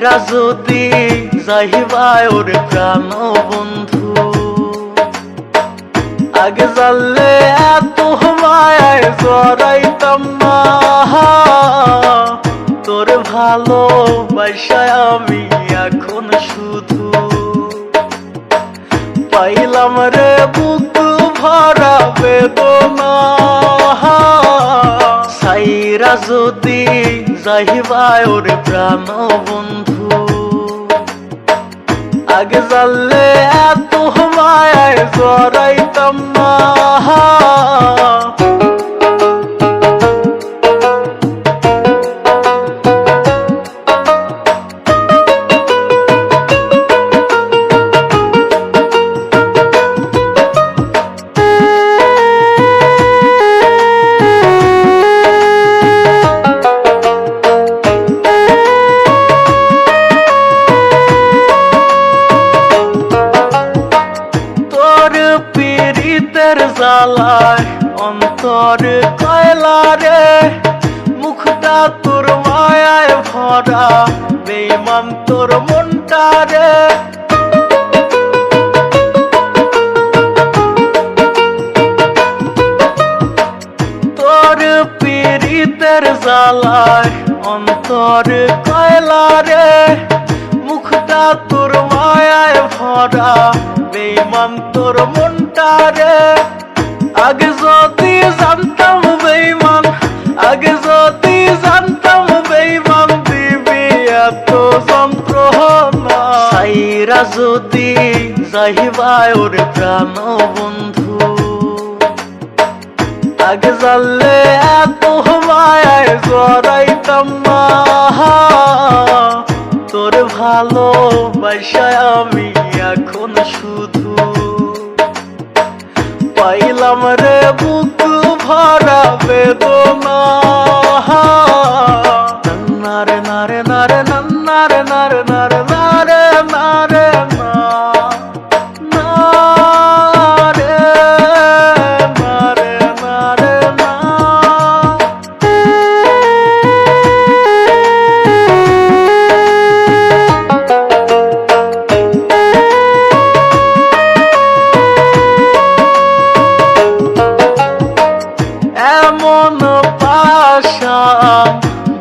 সাইরা যদি যাইবায় ওর প্রাণ বন্ধু, আগে জানলে এত মায় জড়াইতাম না। তোর ভালো বাসায় আমি এখন শুধু। পাইলাম রে বুক ভরা বেদনা। সাইরা যদি যাইবায় ওর প্রাণ বন্ধু আগে জানলে এত মায় জড়াইতাম না জ্বালায় অন্তর কয়লা রে? মুখটা তোর মায়ায় ভরা বেমান তোর মনটা রে। তোর পীড়িতের জ্বালায় অন্তর কয়লা রে? মুখটা তোর মায়ায় ভরা বেমান তোর মনটা রে। আগে যদি জানতাম বেইমান আগে যদি জানতাম বেইমান দিবি এত যন্ত্রণা। সাইরা যদি যাইবায় ওর প্রাণ বন্ধু। আগে জানলে এত মায়ায় জড়াইতাম না। তোর ভালো বাসায় আমি এখন শুধু পাইলাম রে বুক ভরা বেদনা। নারে নারে নারে নারে নারে নারে নারে নারে এমন পাশা?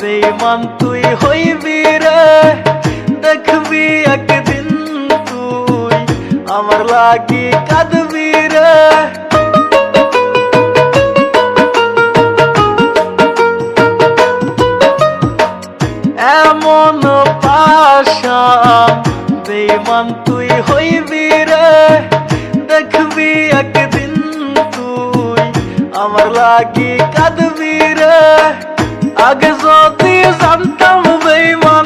বেমান তুই হইবি রে, দেখবি একদিন তুই আমার লাগি কাঁদবি রে। এমন পাশা বেমান তুই হইবি রে, দেখবি একদিন তুই আমার লাগি আগে যদি জানতাম বেইমান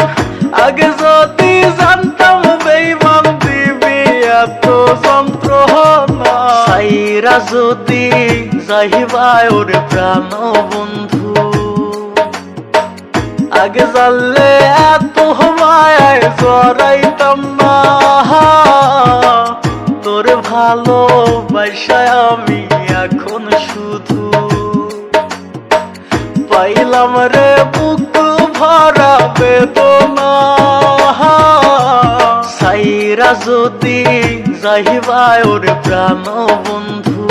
আগে যদি জানতাম বেইমান দিবি এত যন্ত্রণা। সাইরা যদি ওর প্রাণ বন্ধু আগে জানলে এত মায়ায় জড়াইতাম না। তোর ভালো বাসায় আমি এখন শুধু পাইলাম রে, বুক ভরা বেদনা। সাইরা যদি যাইবায় ওর প্রাণ বন্ধু,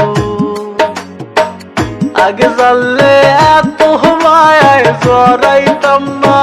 আগে জানলে এত মায়ায় জড়াইতাম না।